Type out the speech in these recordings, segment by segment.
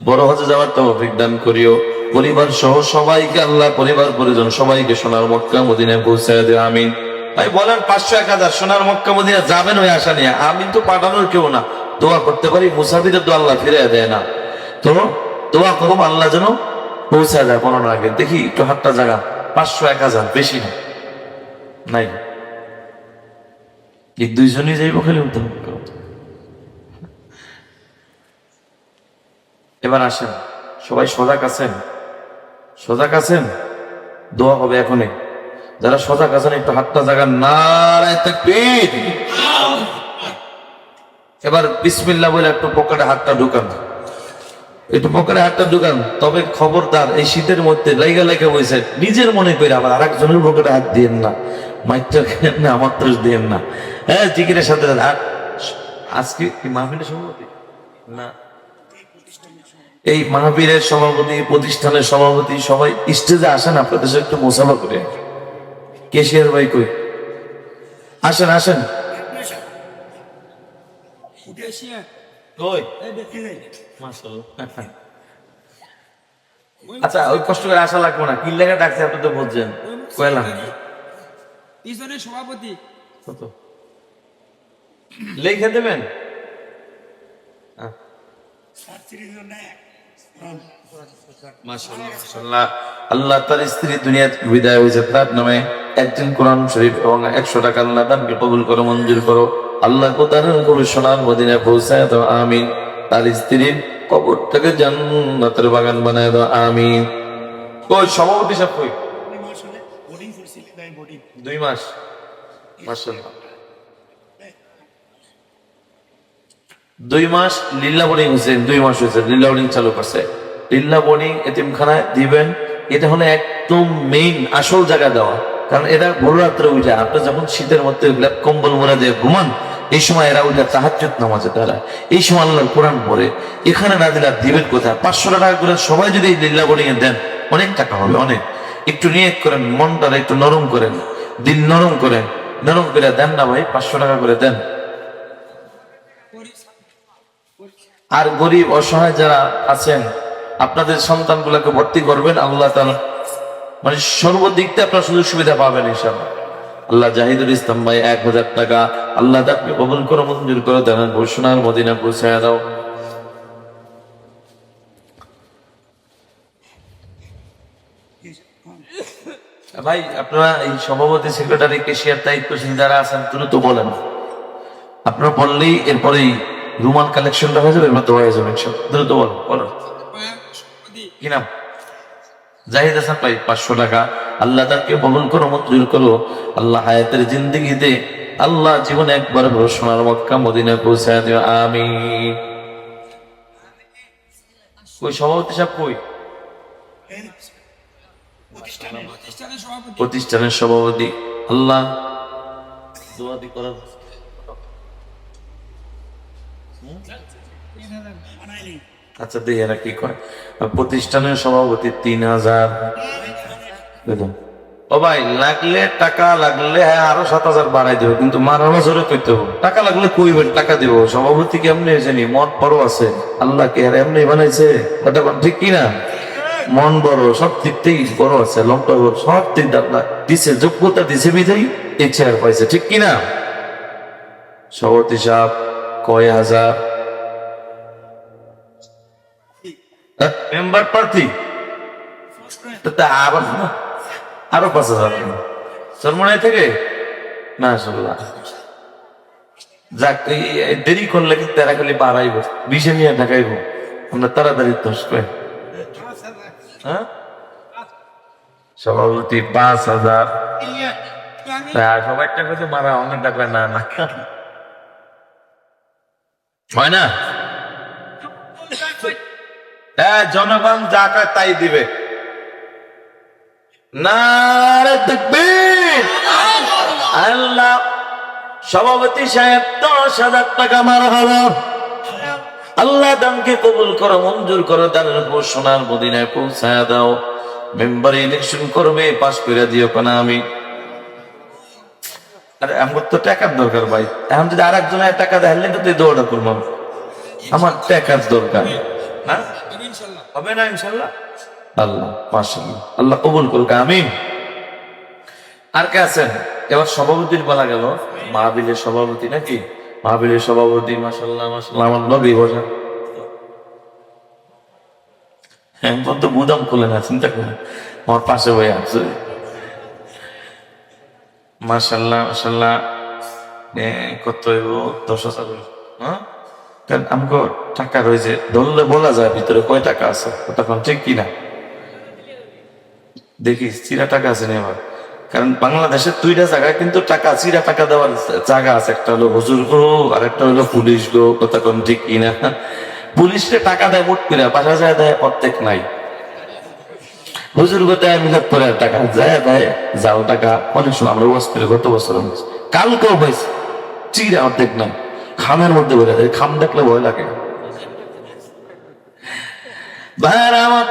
বড় হজে যাওয়ার তো দান করিও। পরিবার সহ সবাইকে আল্লাহ পরিবার পরিজন সবাইকে সোনার মক্কা মদিনায় পৌঁছায় দেয় আমিন। ভাই বলেন পাঁচশো এক হাজার, সোনার মক্কা মদিনা যাবেন ওই আশা নিয়ে। আমি তো পাঠানোর কেউ না। দোয়া করতে পারি, মুসাফিরের তো আল্লাহ ফিরে দেয় না। তো দোয়া করো আল্লাহ যেন পৌঁছায় যায় কোনো আগে দেখি, একটু হাতটা জায়গা পাঁচশো এক হাজার, বেশি না। নাই। দুইজনই যাইব খালি উত্তম এবার আসেন। সবাই সজাগ আছেন? সজাগ আছেন? দোয়া হবে এখনই। যারা সজাগ আছেন, একটু হাতটা নারায় তাকবীর। এবার বিসমিল্লাহ বলে একটু পকেটে হাতটা ঢুকান। একটু পকেটে হাতটা ঢুকান। তবে খবরদার, এই শীতের মধ্যে লাইগা লাইগা বইছে, নিজের মনে করে আবার আর একজনের পকেটে হাত দিয়েন না। মাইকটা খেয়েন না, আমার তো দিয়েন না। হ্যাঁ জিকিরের সাথে আজকে কি মাহফিলের সভাপতি? না। এই মাহবীরের সভাপতি, প্রতিষ্ঠানের সভাপতি সবাই স্টেজে আসেন, আপনাদের সাথে একটু মোসাফা করে কেশিয়ার ভাই কই? আসেন আসেন। আচ্ছা ওই কষ্ট করে আসা লাগবে না। কি লেগে ডাকছে, আপনি তো বুঝছেন। সভাপতি কত? লেখে দেবেন? আহ। আল্লাহ তার স্ত্রী দুনিয়া বিদায় হয়েছে তার নামে। একদিন কোরআন শরীফ এবং একশো টাকা আল্লাহ দানকে কবুল করো মঞ্জুর করো। আল্লাহ সোনার মদিনায় পৌঁছায় দাও আমিন। তার স্ত্রীর কবরটাকে জান্নাতের বাগান বানায় দাও আমিন। কই সভাপতি সাহেব দুই মাস। মাশাআল্লাহ। দুই মাস লিল্লা বোর্ডিং হয়েছে, দুই মাস হয়েছে লিল্লা বোর্ডিং চালু করছে। লিল্লা বোর্ডিং এতিমখানায় দিবেন, এটা হলো একদম মেইন আসল জায়গা দেওয়া। কারণ এরা ভোর রাত্রে উঠে, আপনি যখন শীতের মধ্যে কম্বল মোড়া দিয়ে ঘুমান, এই সময় এরা উঠে তাহাজ্জুদ নামাজে তারা। এই সময় আল্লাহর কোরআন পড়ে, এখানে না দিলে দিবেন কোথায়? পাঁচশো টাকা করে সবাই যদি লিল্লা বোর্ডিং এ দেন, অনেক টাকা হবে, অনেক। একটু নিয়ে করেন মনটা একটু নরম করেন দিন নরম করেন, নরম করে দেন না ভাই, পাঁচশো টাকা করে দেন। আর গরিব অসহায় যারা আছেন, আপনাদের সন্তানগুলোকে ভর্তি করবেন, আল্লাহ মানে সর্বদিক থেকে আপনার সুযোগ সুবিধা পাবেন, ইনশাআল্লাহ। আল্লাহ জাহিদুল ইসলাম ভাই, এক হাজার টাকা, আল্লাহ তাকে কবুল করে, মঞ্জুর করে দেন ঘোষণার মদিনা পৌঁছায় দাও। ভাই, আপনারা এই সভাপতি, সেক্রেটারি, কেশিয়ার, দায়িত্বশীল যারা আছেন, দ্রুত বলেন। আপনারা বললেই এরপরেই রুমাল কালেকশনটা হয়ে যাবে মধ্যে হয়ে যাবে দ্রুত বলো বলো। কি নাম? জাহিদ হাসান ভাই, পাঁচশো টাকা। আল্লাহ তাকে বহন করো, মঞ্জুর করো। আল্লাহ হায়াতের জিন্দিগিতে আল্লাহ জীবনে একবার সোনার মক্কা, মদিনায় পৌঁছায় দিও আমি কই, সভাপতি সাহেব কই? প্রতিষ্ঠানের সভাপতি। আল্লাহ দোয়াদি করার আচ্ছা দেখি এরা কি করে। প্রতিষ্ঠানের সভাপতি তিন হাজার। ও ভাই, লাগলে টাকা, লাগলে হ্যাঁ আরও সাত হাজার বাড়াই দেবো, কিন্তু মারানো জোরে করতে হবে। টাকা লাগলে কইবেন টাকা দিব? সভাপতি কেমনি হয়েছে নি মন বড় আছে। আল্লাহ কে আর এমনি বানাইছে? কোন ঠিক কিনা? মন বড়, সব দিক থেকেই বড় আছে, লম্বা বড়, সব দিক দিয়ে আল্লাহ দিছে, যোগ্যতা দিছে বিধাই এই চেয়ার পাইছে, ঠিক কিনা? সভাপতি সাহেব কয় হাজার? মেম্বার প্রার্থী আবার আরও পাঁচ হাজার। সরমনাই থেকে? শুনলাম যাক দেরি করলে কিন্তু তারা খালি বাড়াইব? বিশে নিয়ে ঢাকাইব। আমরা তাড়াতাড়ি দোষ পাই হ্যাঁ? সভাপতি পাঁচ হাজার। সবাই টাকা মারা অনেক টাকা না না। হয় না? জনগণ যা তাই দিবে। আল্লাহ সভাপতি সাহেব, দশ হাজার টাকা মারা হলো। আল্লাহ দামকে কবুল করো, মঞ্জুর করো, দানের উপর সোনার মদিনায় পৌঁছায় দাও। মেম্বার ইলেকশন করবে, পাশ করে দিও কেন আমি। আরে, আমার তো টাকার দরকার ভাই। এখন যদি আর একজনের টাকা তুই দৌড়া করব আমার টাকার দরকার। হবে না ইনশাল্লাহ? আল্লাহ আল্লাহ কবুল করুক আর কে আছেন? এবার সভাপতির বলা গেল। মাহবিলের সভাপতি নাকি? মাহবিলের সভাপতি মাসাল্লাহ মাসাল্লাহ আমার নবী বসা হ্যাঁ তো গুদাম খুলে না, চিন্তা করে আমার পাশে বই আছে। মাসাল্লাহ এ, কত দশ হাজার হ্যাঁ? কারণ আমাকে টাকা রয়েছে ধরলে বলা যায় ভিতরে কয় টাকা আছে তখন ঠিক কিনা? দেখিস চিরা টাকা আছে না এবার? কারণ বাংলাদেশের দুইটা জায়গায় কিন্তু টাকা চিরা টাকা দেওয়ার জায়গা আছে। একটা হলো হুজুর গো আর একটা হলো পুলিশ গো কথা কোন ঠিক কিনা? পুলিশে টাকা দেয় মোট করে বাসা যায় দেয় অর্ধেক নাই। হুজুর গো দেয় মিলাদ করে টাকা যায় দেয় যাও টাকা। অনেক সময় আমরা ওয়াজ গত বছর হয়েছে। কালকেও পাইছি চিরা অর্ধেক নাই। খামের মধ্যে বলে দেয় খাম দেখলে ভয় লাগে। ভাইয়ারা আমার,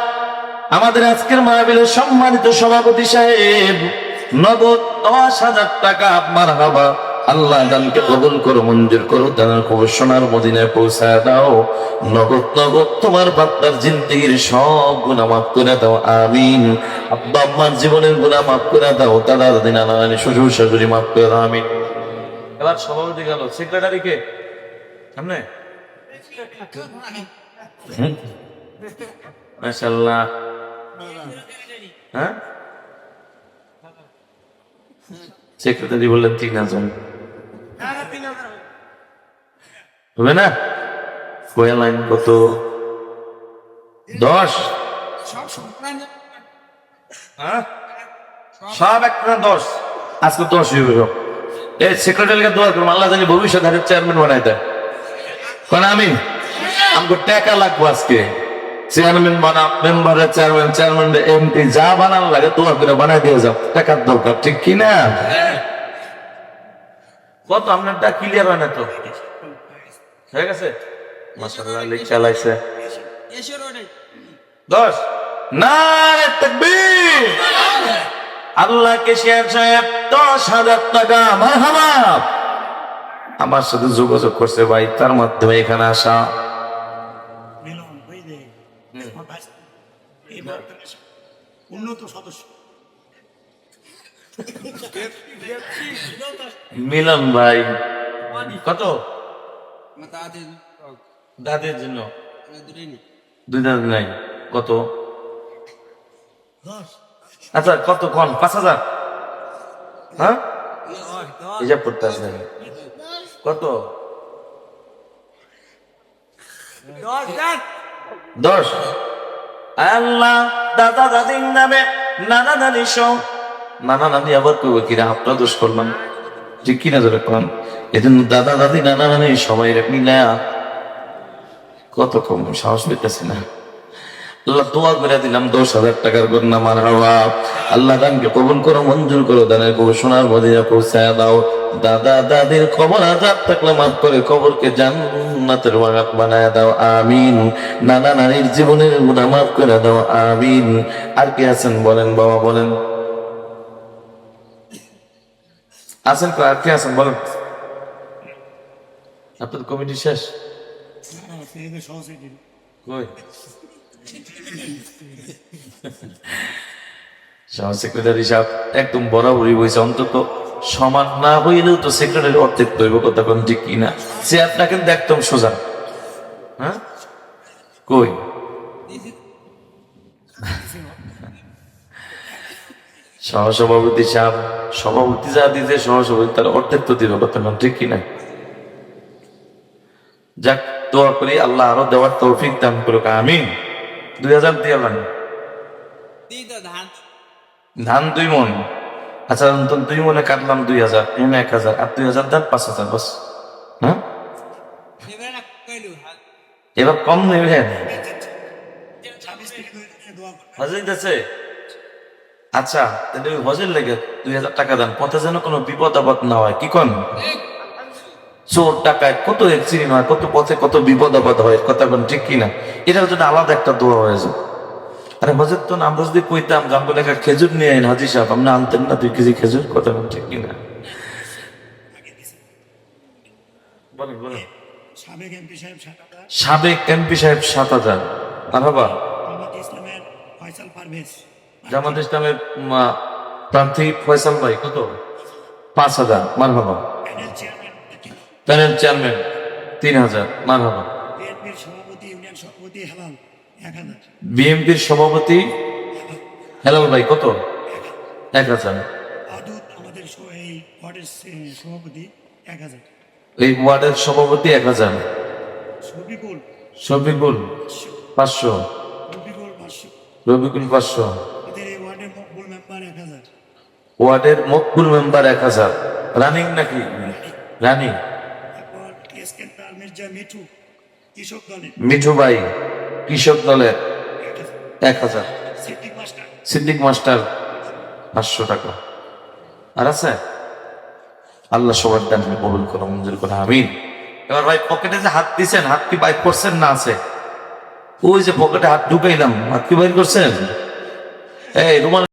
আমাদের আজকের মাহবিলের সম্মানিত সভাপতি সাহেব, নগদ দশ হাজার টাকা আপনার হাবা। আল্লাহ দানকে কবুল করো, মঞ্জুর করো দানের খবর সোনার মদিনায় পৌঁছায় দাও। নগদ নগদ, তোমার বাপ্তার জিন্দিগির সব গুণা মাফ করে দাও, আমিন। আব্বা আম্মার জীবনের গুণা মাফ করে দাও, দাদা, দাদি, নানা, নানি, শ্বশুর, শাশুড়ি মাফ করে দাও, আমিন। এবার সভাপতি গেল সেক্রেটারি কে? সামনে? মাশাল্লাহ হ্যাঁ? সেক্রেটারি বললেন তিন হাজার। না? কয়া লাইন কত? দশ। সব হ্যাঁ একটা দশ। আজকে দশ সব এই সেক্রেটারিকে দোয়া করুন, আল্লাহ জানি ভবিষ্যৎ হারের চেয়ারম্যান বানাই দেয়। কোন আমি? আমাকে টাকা লাগবো আজকে। চেয়ারম্যান বানা মেম্বারের চেয়ারম্যান চেয়ারম্যান এমপি যা বানানো লাগে দোয়া করে বানাই দিয়ে যাও। টাকার দরকার, ঠিক কি না কত? আপনারটা ক্লিয়ার হয় না তো? হয়ে গেছে? মাসাল্লাহ লিখ চালাইছে। দশ। না তকবীর। আল্লাহকে শেয়ার সাহেব দশ হাজার টাকা। আমার সাথে যোগাযোগ করছে ভাই তার মাধ্যমে এখানে আসা। মিলন ভাই এই উন্নত সদস্য মিলন ভাই কত? দাদের জন্য দূরে নেই দুই দাদ নাই কত আচ্ছা কত কন? পাঁচ হাজার। হ্যাঁ? হিসাব করতে আসবে। কত? দশ আল্লাহ দাদা দাদির নামে নানা নানি সহ। নানা নানি আবার করব কিনা আপনার দোষ করলাম। ঠিক কিনা ধরে কন। এজন্য দাদা দাদি নানা নানি সবাই না কত কম সাহস পেতেছে না। আল্লাহ দোয়া করে দিলাম, দশ হাজার টাকার গন্না মার আল্লাহ দানকে কবুল করো, মঞ্জুর করো, দানের সোনার মদিনা পৌঁছায় দাও। দাদা দাদির কবর আজাদ থাকলে মাফ করে কবরকে জান্নাতের বাগান বানায় দাও, আমিন। নানা নানির জীবনের গুণা মাফ করে দাও, আমিন। আর কি আছেন বলেন, বাবা বলেন। আছেন আর কি আছেন বলেন। আপনার কমিটি শেষ? সেক্রেটারি সাহেব, একদম বরাবরই বইছে, অন্তত সমান না হইলেও তো সেক্রেটারি অর্ধেক দৈব কথা কোন ঠিক কিনা সে আপনাকে দেখতাম সোজা। হ্যাঁ? কই? সহসভাপতি সাহেব, সভাপতি যা দিতে সহসভাপতি, তার অর্ধেক তো দিবে কথা ঠিক কিনা যাক, দোয়া করি আল্লাহ আরও দেওয়ার তৌফিক দান করুক, আমিন। দুই হাজার দিয়ে দিই ধান ধান দুই মন। আচ্ছা দুই মনে কাটলাম দুই হাজার এমনি এক হাজার, আর দুই হাজার দেন পাঁচ হাজার, বস। হ্যাঁ? এবারে কম নেবেন ছাব্বিশ থেকে দুই থেকে দোয়া করবে হজে দিতেছে আচ্ছা তাহলে হজের লেগে দুই হাজার টাকা দেন, পথে যেন কোনো বিপদ আপদ না হয়, কি কন? চোর টাকায় কত অ্যাক্সিডেন্ট হয় কত পথে কত বিপদ আপদ হয় কথা কোন ঠিক কিনা? এটার জন্য আলাদা একটা দোয়া হয়ে যায়। আরে হজের তো আমরা যদি কইতাম জানব লেখা খেজুর নিয়ে আইন হাজি সাহেব আপনি আনতেন না দুই কেজি খেজুর কথা কোন ঠিক কিনা? বলেন বলেন। সাবেক এমপি সাহেব সাত হাজার। হাজার। মারহাবা। জামাত ইসলামের প্রার্থী ফয়সাল ভাই কত? পাঁচ হাজার। প্যানেল চেয়ারম্যান প্যানেল চেয়ারম্যান তিন হাজার। মারহাবা বিএনপির সভাপতি ইউনিয়ন সভাপতি হেলাল এক হাজার। বিএনপির সভাপতি হেলাল ভাই কত? এক হাজার। এই ওয়ার্ডের সভাপতি এক হাজার। এই ওয়ার্ডের সভাপতি এক হাজার। শফিকুল। পাঁচশো। রবিকুল পাঁচশো। এই ওয়ার্ডের মকবুল মেম্বার এক হাজার। রানিং নাকি? রানিং। মিঠু কৃষক দলের। মিঠু ভাই কৃষক দলের এক হাজার। সিদ্দিক মাস্টার। সিদ্দিক মাস্টার পাঁচশো টাকা। আর আছে? আল্লাহ সবার দান কবুল করো মঞ্জুর করো আমিন। এবার ভাই পকেটে যে হাত দিছেন হাত কি বাইর করছেন না আছে? ওই যে পকেটে হাত ঢুকাইলাম হাত কি বাইর করছেন? এই রুমাল